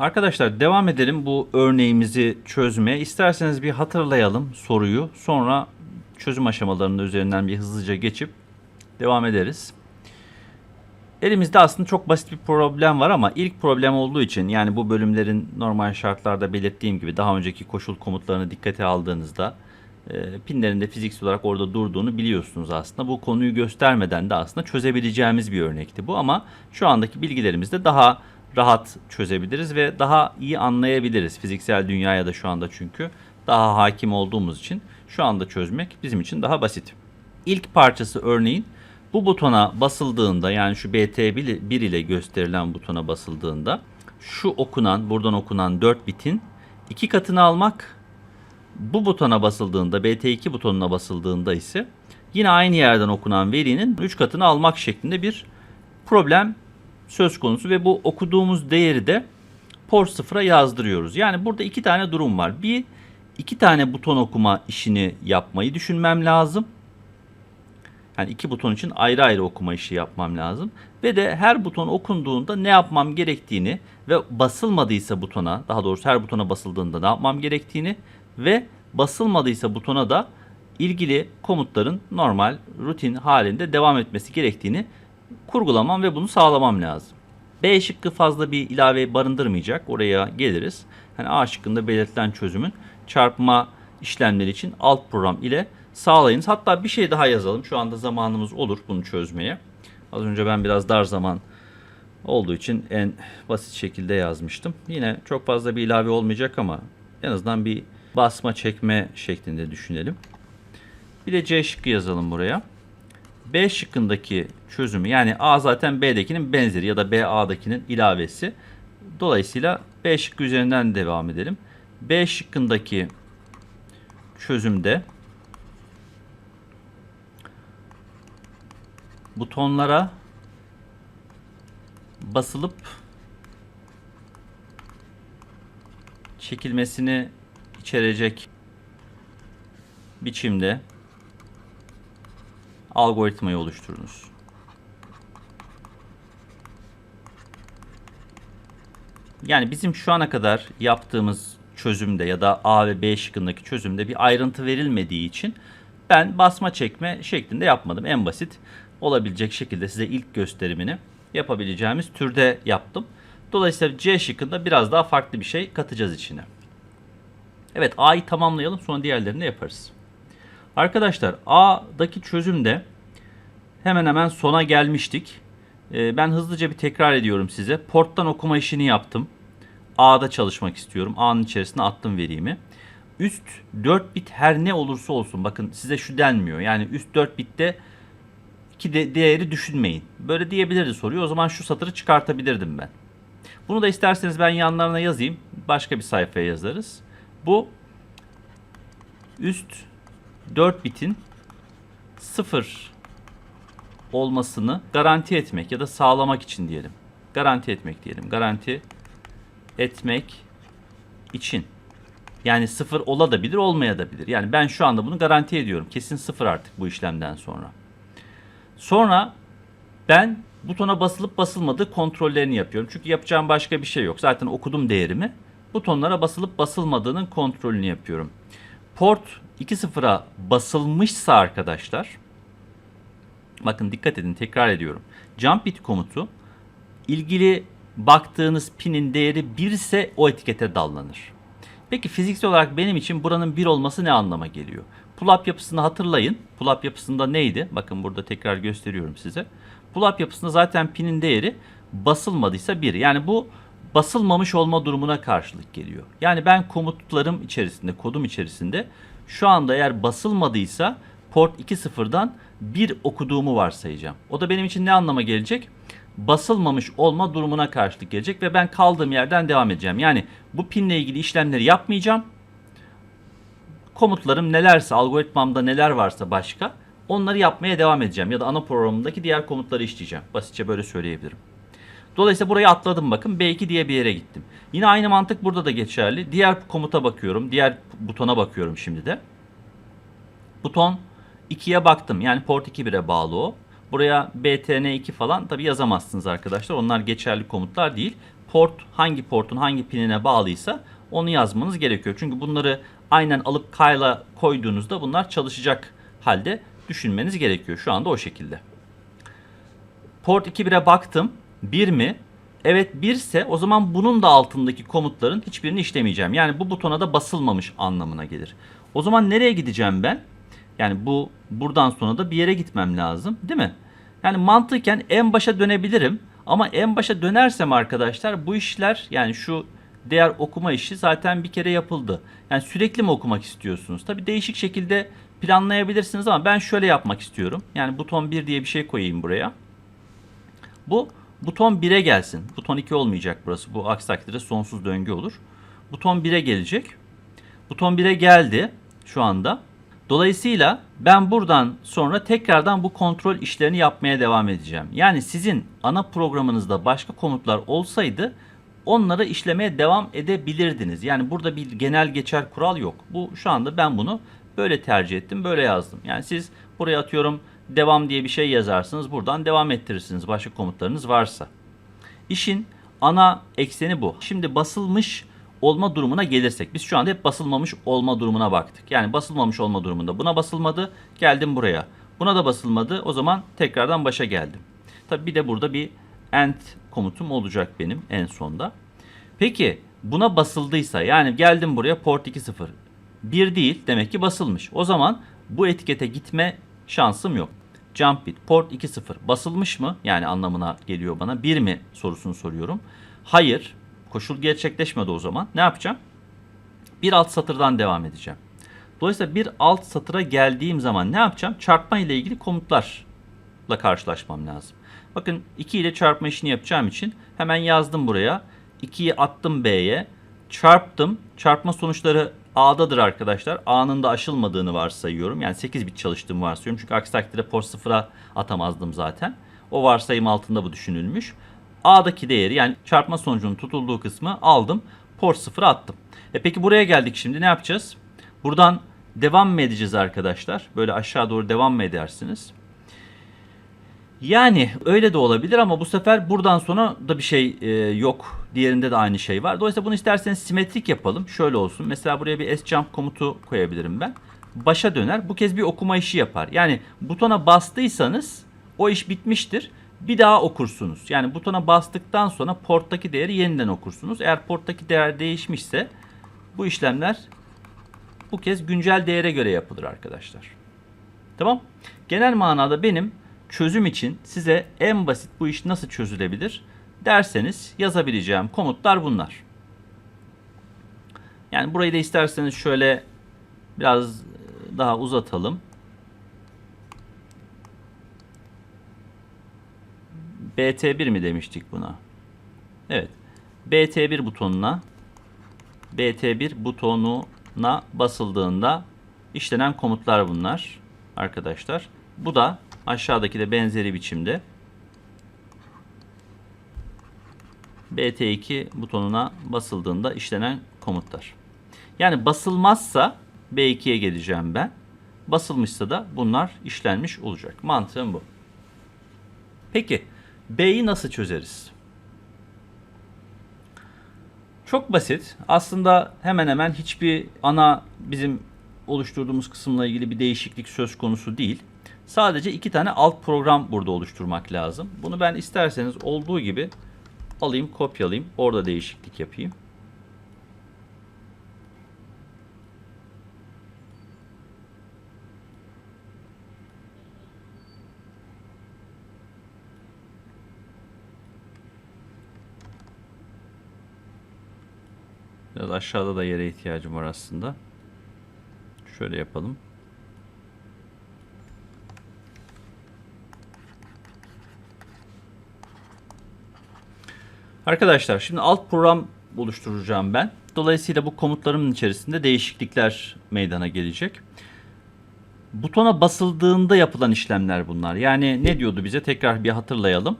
Arkadaşlar devam edelim bu örneğimizi çözmeye. İsterseniz bir hatırlayalım soruyu. Sonra çözüm aşamalarının üzerinden bir hızlıca geçip devam ederiz. Elimizde aslında çok basit bir problem var ama ilk problem olduğu için yani bu bölümlerin normal şartlarda belirttiğim gibi daha önceki koşul komutlarını dikkate aldığınızda e, pinlerin de fiziksel olarak orada durduğunu biliyorsunuz aslında. Bu konuyu göstermeden de aslında çözebileceğimiz bir örnekti bu ama şu andaki bilgilerimizde daha rahat çözebiliriz ve daha iyi anlayabiliriz fiziksel dünyaya da şu anda çünkü daha hakim olduğumuz için şu anda çözmek bizim için daha basit. İlk parçası örneğin bu butona basıldığında yani şu BT1 ile gösterilen butona basıldığında şu okunan buradan okunan 4 bitin iki katını almak bu butona basıldığında BT2 butonuna basıldığında ise yine aynı yerden okunan verinin 3 katını almak şeklinde bir problem söz konusu ve bu okuduğumuz değeri de port sıfıra yazdırıyoruz. Yani burada iki tane durum var. Bir, iki tane buton okuma işini yapmayı düşünmem lazım. Yani iki buton için ayrı ayrı okuma işi yapmam lazım. Ve de her buton okunduğunda ne yapmam gerektiğini ve basılmadıysa butona, daha doğrusu her butona basıldığında ne yapmam gerektiğini ve basılmadıysa butona da ilgili komutların normal rutin halinde devam etmesi gerektiğini kurgulamam ve bunu sağlamam lazım. B şıkkı fazla bir ilave barındırmayacak. Oraya geliriz. Hani A şıkkında belirtilen çözümün çarpma işlemleri için alt program ile sağlayınız. Hatta bir şey daha yazalım. Şu anda zamanımız olur bunu çözmeye. Az önce ben biraz dar zaman olduğu için en basit şekilde yazmıştım. Yine çok fazla bir ilave olmayacak ama en azından bir basma çekme şeklinde düşünelim. Bir de C şıkkı yazalım buraya. B şıkkındaki çözümü yani A zaten B'dekinin benzeri ya da B A'dakinin ilavesi. Dolayısıyla B şıkkı üzerinden devam edelim. B şıkkındaki çözümde butonlara basılıp çekilmesini içerecek biçimde algoritmayı oluşturunuz. Yani bizim şu ana kadar yaptığımız çözümde ya da A ve B şıkkındaki çözümde bir ayrıntı verilmediği için ben basma çekme şeklinde yapmadım. En basit olabilecek şekilde size ilk gösterimini yapabileceğimiz türde yaptım. Dolayısıyla C şıkkında biraz daha farklı bir şey katacağız içine. Evet A'yı tamamlayalım sonra diğerlerini de yaparız. Arkadaşlar A'daki çözümde hemen hemen sona gelmiştik. Ee, ben hızlıca bir tekrar ediyorum size. Porttan okuma işini yaptım. A'da çalışmak istiyorum. A'nın içerisine attım verimi. Üst 4 bit her ne olursa olsun bakın size şu denmiyor. Yani üst 4 bitte ki de değeri düşünmeyin. Böyle diyebilirdi soruyor. O zaman şu satırı çıkartabilirdim ben. Bunu da isterseniz ben yanlarına yazayım. Başka bir sayfaya yazarız. Bu üst 4 bitin 0 olmasını garanti etmek ya da sağlamak için diyelim. Garanti etmek diyelim. Garanti etmek için. Yani sıfır ola da bilir, olmaya da bilir. Yani ben şu anda bunu garanti ediyorum. Kesin sıfır artık bu işlemden sonra. Sonra ben butona basılıp basılmadığı kontrollerini yapıyorum. Çünkü yapacağım başka bir şey yok. Zaten okudum değerimi. Butonlara basılıp basılmadığının kontrolünü yapıyorum. Port 2.0'a basılmışsa arkadaşlar bakın dikkat edin tekrar ediyorum. Jump bit komutu ilgili baktığınız pinin değeri 1 ise o etikete dallanır. Peki fiziksel olarak benim için buranın 1 olması ne anlama geliyor? Pull-up yapısını hatırlayın. Pull-up yapısında neydi? Bakın burada tekrar gösteriyorum size. Pull-up yapısında zaten pinin değeri basılmadıysa 1. Yani bu basılmamış olma durumuna karşılık geliyor. Yani ben komutlarım içerisinde, kodum içerisinde şu anda eğer basılmadıysa port 2.0'dan 1 okuduğumu varsayacağım. O da benim için ne anlama gelecek? Basılmamış olma durumuna karşılık gelecek ve ben kaldığım yerden devam edeceğim. Yani bu pinle ilgili işlemleri yapmayacağım. Komutlarım nelerse, algoritmamda neler varsa başka onları yapmaya devam edeceğim. Ya da ana programımdaki diğer komutları işleyeceğim. Basitçe böyle söyleyebilirim. Dolayısıyla burayı atladım bakın. B2 diye bir yere gittim. Yine aynı mantık burada da geçerli. Diğer komuta bakıyorum. Diğer butona bakıyorum şimdi de. Buton 2'ye baktım. Yani port 2.1'e bağlı o. Buraya BTN2 falan tabi yazamazsınız arkadaşlar. Onlar geçerli komutlar değil. port hangi portun hangi pinine bağlıysa onu yazmanız gerekiyor. Çünkü bunları aynen alıp kayla koyduğunuzda bunlar çalışacak halde düşünmeniz gerekiyor. Şu anda o şekilde. Port 2.1'e baktım. 1 mi? Evet 1 ise o zaman bunun da altındaki komutların hiçbirini işlemeyeceğim. Yani bu butona da basılmamış anlamına gelir. O zaman nereye gideceğim ben? Yani bu buradan sonra da bir yere gitmem lazım değil mi? Yani mantıken en başa dönebilirim. Ama en başa dönersem arkadaşlar bu işler yani şu değer okuma işi zaten bir kere yapıldı. Yani sürekli mi okumak istiyorsunuz? Tabii değişik şekilde planlayabilirsiniz ama ben şöyle yapmak istiyorum. Yani buton 1 diye bir şey koyayım buraya. Bu buton 1'e gelsin. Buton 2 olmayacak burası. Bu aksi takdirde sonsuz döngü olur. Buton 1'e gelecek. Buton 1'e geldi şu anda. Dolayısıyla ben buradan sonra tekrardan bu kontrol işlerini yapmaya devam edeceğim. Yani sizin ana programınızda başka komutlar olsaydı onları işlemeye devam edebilirdiniz. Yani burada bir genel geçer kural yok. Bu şu anda ben bunu böyle tercih ettim, böyle yazdım. Yani siz buraya atıyorum devam diye bir şey yazarsınız. Buradan devam ettirirsiniz başka komutlarınız varsa. İşin ana ekseni bu. Şimdi basılmış olma durumuna gelirsek. Biz şu anda hep basılmamış olma durumuna baktık. Yani basılmamış olma durumunda. Buna basılmadı. Geldim buraya. Buna da basılmadı. O zaman tekrardan başa geldim. Tabi bir de burada bir end komutum olacak benim en sonda. Peki buna basıldıysa yani geldim buraya port 2.0. 1 değil demek ki basılmış. O zaman bu etikete gitme şansım yok. Jump bit port 2.0 basılmış mı? Yani anlamına geliyor bana. 1 mi sorusunu soruyorum. Hayır. Koşul gerçekleşmedi o zaman. Ne yapacağım? Bir alt satırdan devam edeceğim. Dolayısıyla bir alt satıra geldiğim zaman ne yapacağım? Çarpma ile ilgili komutlarla karşılaşmam lazım. Bakın 2 ile çarpma işini yapacağım için hemen yazdım buraya. 2'yi attım B'ye. Çarptım. Çarpma sonuçları A'dadır arkadaşlar. A'nın da aşılmadığını varsayıyorum. Yani 8 bit çalıştığımı varsayıyorum. Çünkü aksi takdirde port 0'a atamazdım zaten. O varsayım altında bu düşünülmüş. A'daki değeri yani çarpma sonucunun tutulduğu kısmı aldım. Port 0'a attım. E peki buraya geldik şimdi ne yapacağız? Buradan devam mı edeceğiz arkadaşlar? Böyle aşağı doğru devam mı edersiniz? Yani öyle de olabilir ama bu sefer buradan sonra da bir şey e, yok. Diğerinde de aynı şey var. Dolayısıyla bunu isterseniz simetrik yapalım. Şöyle olsun. Mesela buraya bir sjump komutu koyabilirim ben. Başa döner. Bu kez bir okuma işi yapar. Yani butona bastıysanız o iş bitmiştir. Bir daha okursunuz. Yani butona bastıktan sonra porttaki değeri yeniden okursunuz. Eğer porttaki değer değişmişse bu işlemler bu kez güncel değere göre yapılır arkadaşlar. Tamam. Genel manada benim çözüm için size en basit bu iş nasıl çözülebilir derseniz yazabileceğim komutlar bunlar. Yani burayı da isterseniz şöyle biraz daha uzatalım. BT1 mi demiştik buna? Evet. BT1 butonuna BT1 butonuna basıldığında işlenen komutlar bunlar arkadaşlar. Bu da aşağıdaki de benzeri biçimde BT2 butonuna basıldığında işlenen komutlar. Yani basılmazsa B2'ye geleceğim ben. Basılmışsa da bunlar işlenmiş olacak. Mantığım bu. Peki B'yi nasıl çözeriz? Çok basit. Aslında hemen hemen hiçbir ana bizim oluşturduğumuz kısımla ilgili bir değişiklik söz konusu değil. Sadece iki tane alt program burada oluşturmak lazım. Bunu ben isterseniz olduğu gibi alayım, kopyalayayım. Orada değişiklik yapayım. Biraz aşağıda da yere ihtiyacım var aslında. Şöyle yapalım. Arkadaşlar şimdi alt program oluşturacağım ben. Dolayısıyla bu komutlarımın içerisinde değişiklikler meydana gelecek. Butona basıldığında yapılan işlemler bunlar. Yani ne diyordu bize tekrar bir hatırlayalım.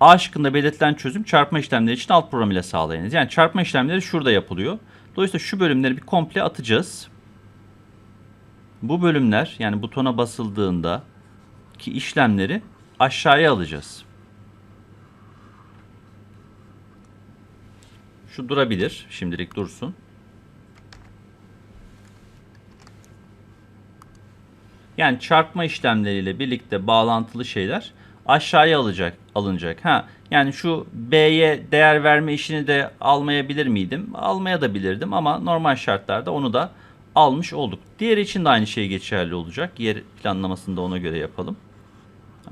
A şıkkında belirtilen çözüm çarpma işlemleri için alt program ile sağlayınız. Yani çarpma işlemleri şurada yapılıyor. Dolayısıyla şu bölümleri bir komple atacağız. Bu bölümler yani butona basıldığında ki işlemleri aşağıya alacağız. Şu durabilir. Şimdilik dursun. Yani çarpma işlemleriyle birlikte bağlantılı şeyler aşağıya alacak, alınacak. Ha, yani şu B'ye değer verme işini de almayabilir miydim? Almaya da bilirdim ama normal şartlarda onu da almış olduk. Diğer için de aynı şey geçerli olacak. Yer planlamasını da ona göre yapalım.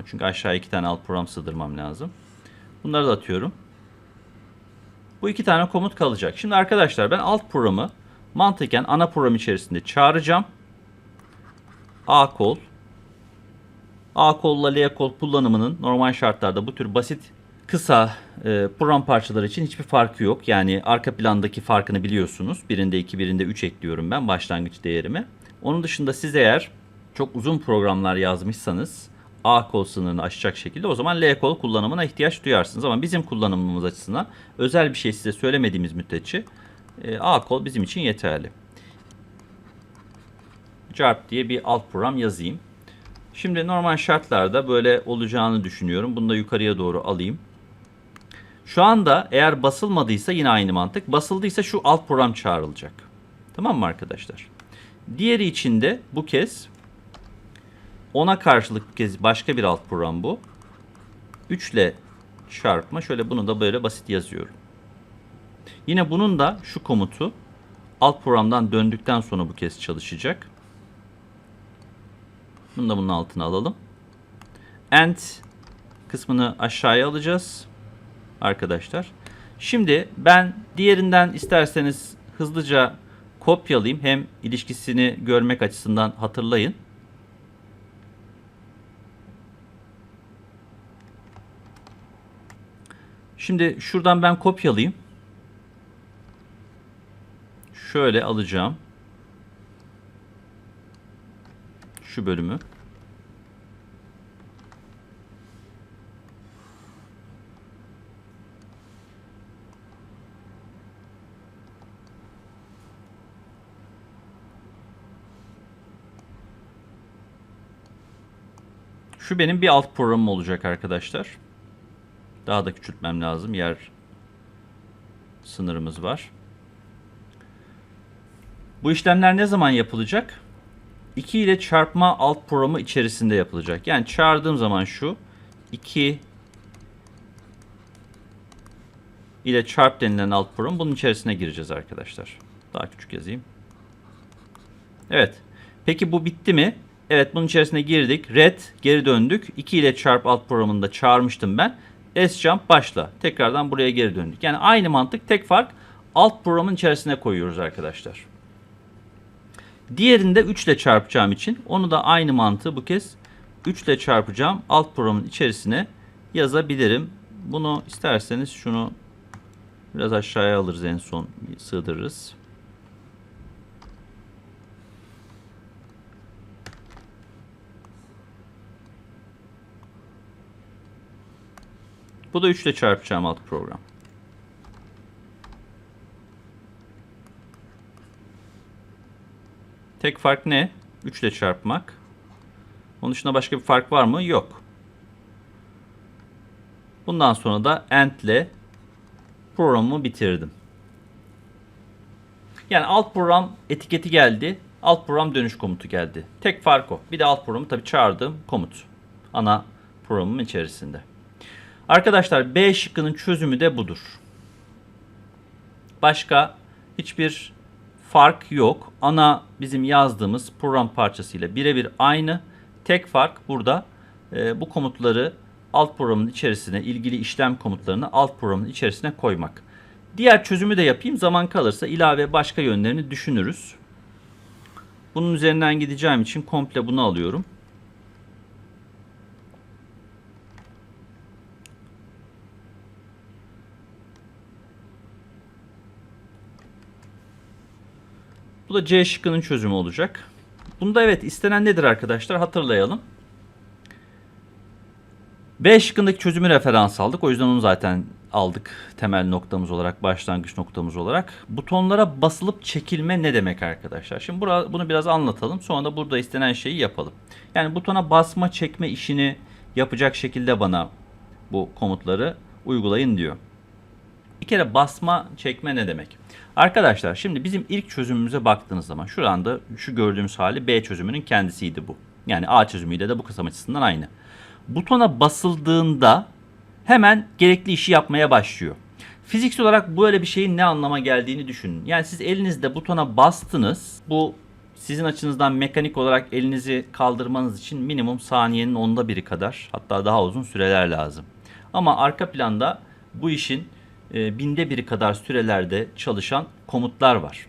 Çünkü aşağı iki tane alt program sığdırmam lazım. Bunları da atıyorum. Bu iki tane komut kalacak. Şimdi arkadaşlar ben alt programı mantıken ana program içerisinde çağıracağım. A kol. A kolla L kol kullanımının normal şartlarda bu tür basit kısa e, program parçaları için hiçbir farkı yok. Yani arka plandaki farkını biliyorsunuz. Birinde 2, birinde 3 ekliyorum ben başlangıç değerimi. Onun dışında siz eğer çok uzun programlar yazmışsanız A kol sınırını aşacak şekilde o zaman L kol kullanımına ihtiyaç duyarsınız. Ama bizim kullanımımız açısından özel bir şey size söylemediğimiz müddetçe e, A kol bizim için yeterli. Carp diye bir alt program yazayım. Şimdi normal şartlarda böyle olacağını düşünüyorum. Bunu da yukarıya doğru alayım. Şu anda eğer basılmadıysa yine aynı mantık. Basıldıysa şu alt program çağrılacak. Tamam mı arkadaşlar? Diğeri için de bu kez ona karşılık bir kez başka bir alt program bu. 3 ile çarpma. Şöyle bunu da böyle basit yazıyorum. Yine bunun da şu komutu alt programdan döndükten sonra bu kez çalışacak. Bunu da bunun altına alalım. And kısmını aşağıya alacağız. Arkadaşlar. Şimdi ben diğerinden isterseniz hızlıca kopyalayayım. Hem ilişkisini görmek açısından hatırlayın. Şimdi şuradan ben kopyalayayım. Şöyle alacağım. Şu bölümü. Şu benim bir alt programım olacak arkadaşlar. Daha da küçültmem lazım. Yer sınırımız var. Bu işlemler ne zaman yapılacak? 2 ile çarpma alt programı içerisinde yapılacak. Yani çağırdığım zaman şu 2 ile çarp denilen alt program bunun içerisine gireceğiz arkadaşlar. Daha küçük yazayım. Evet. Peki bu bitti mi? Evet bunun içerisine girdik. Red geri döndük. 2 ile çarp alt programında çağırmıştım ben. S jump başla. Tekrardan buraya geri döndük. Yani aynı mantık tek fark alt programın içerisine koyuyoruz arkadaşlar. Diğerinde 3 ile çarpacağım için onu da aynı mantığı bu kez 3 ile çarpacağım alt programın içerisine yazabilirim. Bunu isterseniz şunu biraz aşağıya alırız en son sığdırırız. Bu da 3 ile çarpacağım alt program. Tek fark ne? 3 ile çarpmak. Onun dışında başka bir fark var mı? Yok. Bundan sonra da AND ile programımı bitirdim. Yani alt program etiketi geldi. Alt program dönüş komutu geldi. Tek fark o. Bir de alt programı tabii çağırdığım komut. Ana programın içerisinde. Arkadaşlar B şıkkının çözümü de budur. Başka hiçbir fark yok. Ana bizim yazdığımız program parçasıyla birebir aynı. Tek fark burada e, bu komutları alt programın içerisine ilgili işlem komutlarını alt programın içerisine koymak. Diğer çözümü de yapayım. Zaman kalırsa ilave başka yönlerini düşünürüz. Bunun üzerinden gideceğim için komple bunu alıyorum. Bu da C şıkkının çözümü olacak. Bunda evet istenen nedir arkadaşlar hatırlayalım. B şıkkındaki çözümü referans aldık. O yüzden onu zaten aldık temel noktamız olarak, başlangıç noktamız olarak. Butonlara basılıp çekilme ne demek arkadaşlar? Şimdi bura, bunu biraz anlatalım. Sonra da burada istenen şeyi yapalım. Yani butona basma çekme işini yapacak şekilde bana bu komutları uygulayın diyor. Bir kere basma çekme ne demek? Arkadaşlar şimdi bizim ilk çözümümüze baktığınız zaman şu anda şu gördüğümüz hali B çözümünün kendisiydi bu. Yani A çözümüyle de bu kısım açısından aynı. Butona basıldığında hemen gerekli işi yapmaya başlıyor. Fiziksel olarak böyle bir şeyin ne anlama geldiğini düşünün. Yani siz elinizde butona bastınız. Bu sizin açınızdan mekanik olarak elinizi kaldırmanız için minimum saniyenin onda biri kadar hatta daha uzun süreler lazım. Ama arka planda bu işin e, binde biri kadar sürelerde çalışan komutlar var.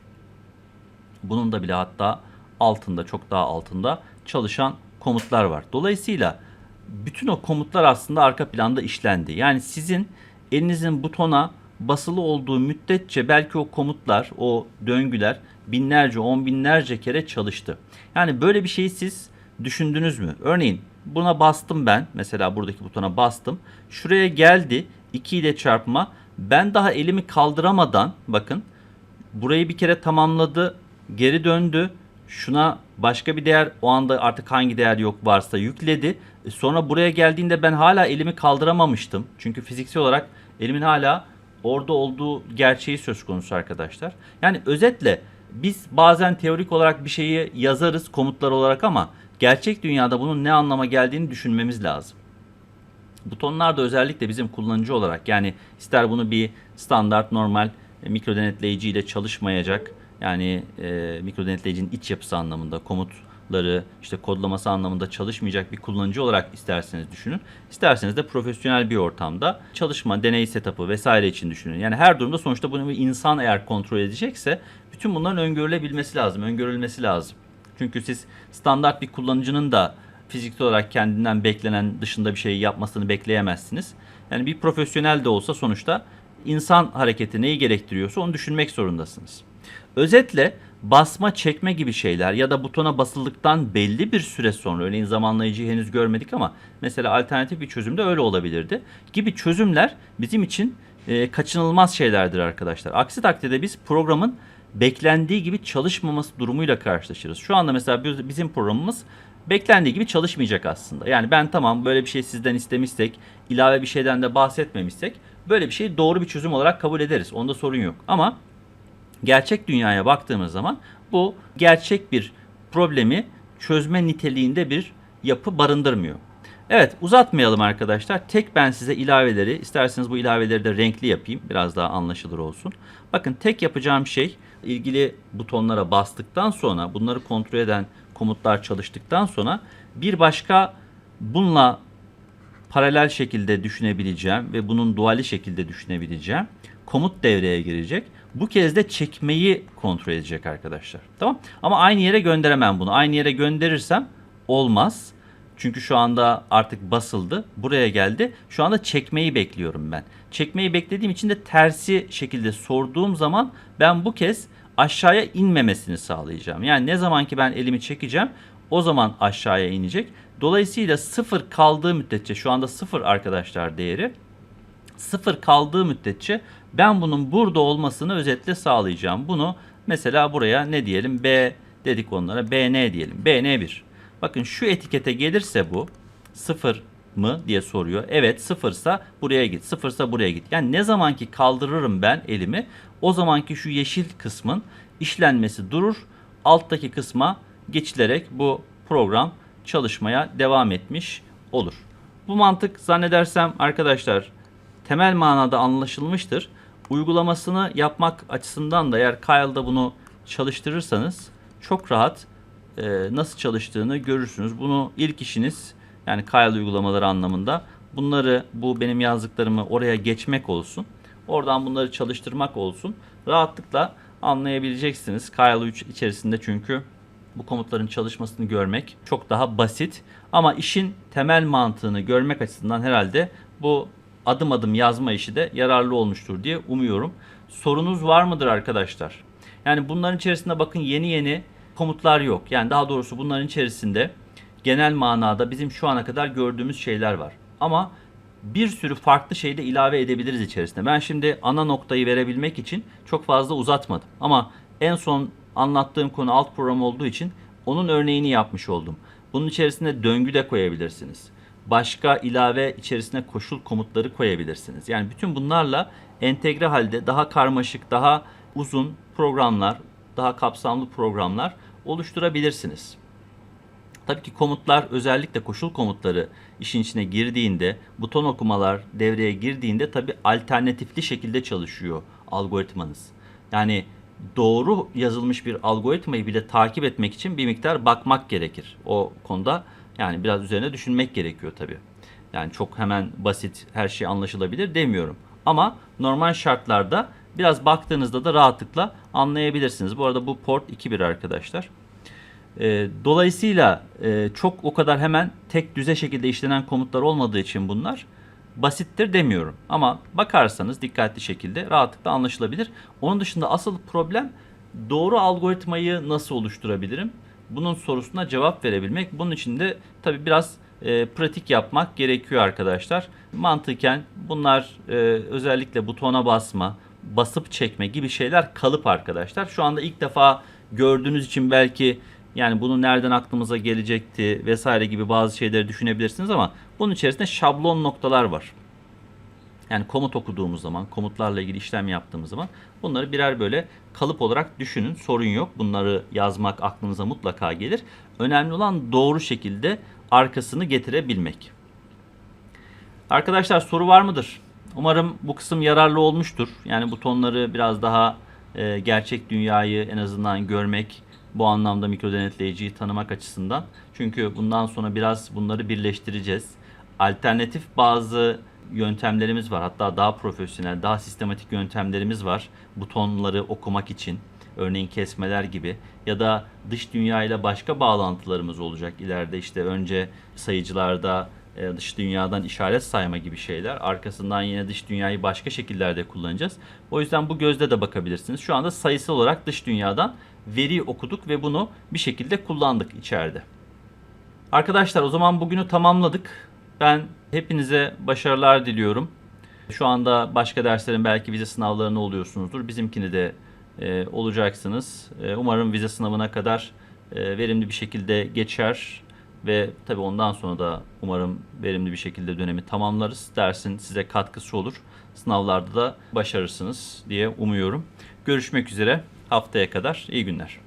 Bunun da bile hatta altında çok daha altında çalışan komutlar var. Dolayısıyla bütün o komutlar aslında arka planda işlendi. Yani sizin elinizin butona basılı olduğu müddetçe belki o komutlar, o döngüler binlerce, on binlerce kere çalıştı. Yani böyle bir şeyi siz düşündünüz mü? Örneğin buna bastım ben. Mesela buradaki butona bastım. Şuraya geldi. 2 ile çarpma. Ben daha elimi kaldıramadan bakın burayı bir kere tamamladı. Geri döndü. Şuna başka bir değer o anda artık hangi değer yok varsa yükledi. E, Sonra buraya geldiğinde ben hala elimi kaldıramamıştım. Çünkü fiziksel olarak elimin hala orada olduğu gerçeği söz konusu arkadaşlar. Yani özetle biz bazen teorik olarak bir şeyi yazarız komutlar olarak ama gerçek dünyada bunun ne anlama geldiğini düşünmemiz lazım. Butonlar da özellikle bizim kullanıcı olarak yani ister bunu bir standart normal e, mikro denetleyici ile çalışmayacak yani e, mikro denetleyicinin iç yapısı anlamında komutları işte kodlaması anlamında çalışmayacak bir kullanıcı olarak isterseniz düşünün. İsterseniz de profesyonel bir ortamda çalışma, deney setup'ı vesaire için düşünün. Yani her durumda sonuçta bunu bir insan eğer kontrol edecekse bütün bunların öngörülebilmesi lazım, öngörülmesi lazım. Çünkü siz standart bir kullanıcının da fiziksel olarak kendinden beklenen dışında bir şey yapmasını bekleyemezsiniz. Yani bir profesyonel de olsa sonuçta insan hareketi neyi gerektiriyorsa onu düşünmek zorundasınız. Özetle basma çekme gibi şeyler ya da butona basıldıktan belli bir süre sonra örneğin zamanlayıcıyı henüz görmedik ama mesela alternatif bir çözümde öyle olabilirdi gibi çözümler bizim için e, kaçınılmaz şeylerdir arkadaşlar. Aksi takdirde biz programın beklendiği gibi çalışmaması durumuyla karşılaşırız. Şu anda mesela biz- bizim programımız beklendiği gibi çalışmayacak aslında. Yani ben tamam böyle bir şey sizden istemişsek, ilave bir şeyden de bahsetmemişsek böyle bir şeyi doğru bir çözüm olarak kabul ederiz. Onda sorun yok. Ama gerçek dünyaya baktığımız zaman bu gerçek bir problemi çözme niteliğinde bir yapı barındırmıyor. Evet uzatmayalım arkadaşlar. Tek ben size ilaveleri isterseniz bu ilaveleri de renkli yapayım. Biraz daha anlaşılır olsun. Bakın tek yapacağım şey ilgili butonlara bastıktan sonra bunları kontrol eden komutlar çalıştıktan sonra bir başka bununla paralel şekilde düşünebileceğim ve bunun duali şekilde düşünebileceğim komut devreye girecek. Bu kez de çekmeyi kontrol edecek arkadaşlar. Tamam? Ama aynı yere gönderemem bunu. Aynı yere gönderirsem olmaz. Çünkü şu anda artık basıldı. Buraya geldi. Şu anda çekmeyi bekliyorum ben. Çekmeyi beklediğim için de tersi şekilde sorduğum zaman ben bu kez aşağıya inmemesini sağlayacağım. Yani ne zaman ki ben elimi çekeceğim o zaman aşağıya inecek. Dolayısıyla sıfır kaldığı müddetçe şu anda sıfır arkadaşlar değeri sıfır kaldığı müddetçe ben bunun burada olmasını özetle sağlayacağım. Bunu mesela buraya ne diyelim B dedik onlara BN diyelim. BN1. Bakın şu etikete gelirse bu sıfır mı diye soruyor. Evet sıfırsa buraya git. Sıfırsa buraya git. Yani ne zamanki kaldırırım ben elimi o zamanki şu yeşil kısmın işlenmesi durur. Alttaki kısma geçilerek bu program çalışmaya devam etmiş olur. Bu mantık zannedersem arkadaşlar temel manada anlaşılmıştır. Uygulamasını yapmak açısından da eğer Kyle'da bunu çalıştırırsanız çok rahat e, nasıl çalıştığını görürsünüz. Bunu ilk işiniz yani Kyle uygulamaları anlamında bunları bu benim yazdıklarımı oraya geçmek olsun. Oradan bunları çalıştırmak olsun. Rahatlıkla anlayabileceksiniz. Kyle 3 içerisinde çünkü bu komutların çalışmasını görmek çok daha basit. Ama işin temel mantığını görmek açısından herhalde bu adım adım yazma işi de yararlı olmuştur diye umuyorum. Sorunuz var mıdır arkadaşlar? Yani bunların içerisinde bakın yeni yeni komutlar yok. Yani daha doğrusu bunların içerisinde genel manada bizim şu ana kadar gördüğümüz şeyler var. Ama bir sürü farklı şey de ilave edebiliriz içerisine. Ben şimdi ana noktayı verebilmek için çok fazla uzatmadım. Ama en son anlattığım konu alt program olduğu için onun örneğini yapmış oldum. Bunun içerisine döngü de koyabilirsiniz. Başka ilave içerisine koşul komutları koyabilirsiniz. Yani bütün bunlarla entegre halde daha karmaşık, daha uzun programlar, daha kapsamlı programlar oluşturabilirsiniz. Tabii ki komutlar özellikle koşul komutları işin içine girdiğinde, buton okumalar devreye girdiğinde tabii alternatifli şekilde çalışıyor algoritmanız. Yani doğru yazılmış bir algoritmayı bile takip etmek için bir miktar bakmak gerekir. O konuda yani biraz üzerine düşünmek gerekiyor tabii. Yani çok hemen basit her şey anlaşılabilir demiyorum. Ama normal şartlarda biraz baktığınızda da rahatlıkla anlayabilirsiniz. Bu arada bu port 2.1 arkadaşlar. E, dolayısıyla e, çok o kadar hemen tek düze şekilde işlenen komutlar olmadığı için bunlar basittir demiyorum. Ama bakarsanız dikkatli şekilde rahatlıkla anlaşılabilir. Onun dışında asıl problem doğru algoritmayı nasıl oluşturabilirim? Bunun sorusuna cevap verebilmek. Bunun için de tabii biraz e, pratik yapmak gerekiyor arkadaşlar. Mantıken bunlar e, özellikle butona basma, basıp çekme gibi şeyler kalıp arkadaşlar. Şu anda ilk defa gördüğünüz için belki yani bunu nereden aklımıza gelecekti vesaire gibi bazı şeyleri düşünebilirsiniz ama bunun içerisinde şablon noktalar var. Yani komut okuduğumuz zaman, komutlarla ilgili işlem yaptığımız zaman bunları birer böyle kalıp olarak düşünün. Sorun yok. Bunları yazmak aklınıza mutlaka gelir. Önemli olan doğru şekilde arkasını getirebilmek. Arkadaşlar soru var mıdır? Umarım bu kısım yararlı olmuştur. Yani butonları biraz daha e, gerçek dünyayı en azından görmek, bu anlamda mikro denetleyiciyi tanımak açısından. Çünkü bundan sonra biraz bunları birleştireceğiz. Alternatif bazı yöntemlerimiz var. Hatta daha profesyonel, daha sistematik yöntemlerimiz var. Butonları okumak için. Örneğin kesmeler gibi ya da dış dünya ile başka bağlantılarımız olacak ileride işte önce sayıcılarda e, dış dünyadan işaret sayma gibi şeyler. Arkasından yine dış dünyayı başka şekillerde kullanacağız. O yüzden bu gözle de bakabilirsiniz. Şu anda sayısal olarak dış dünyadan veri okuduk ve bunu bir şekilde kullandık içeride. Arkadaşlar o zaman bugünü tamamladık. Ben hepinize başarılar diliyorum. Şu anda başka derslerin belki vize sınavlarını oluyorsunuzdur. Bizimkini de e, olacaksınız. E, umarım vize sınavına kadar e, verimli bir şekilde geçer ve tabii ondan sonra da umarım verimli bir şekilde dönemi tamamlarız. Dersin size katkısı olur. Sınavlarda da başarırsınız diye umuyorum. Görüşmek üzere haftaya kadar. İyi günler.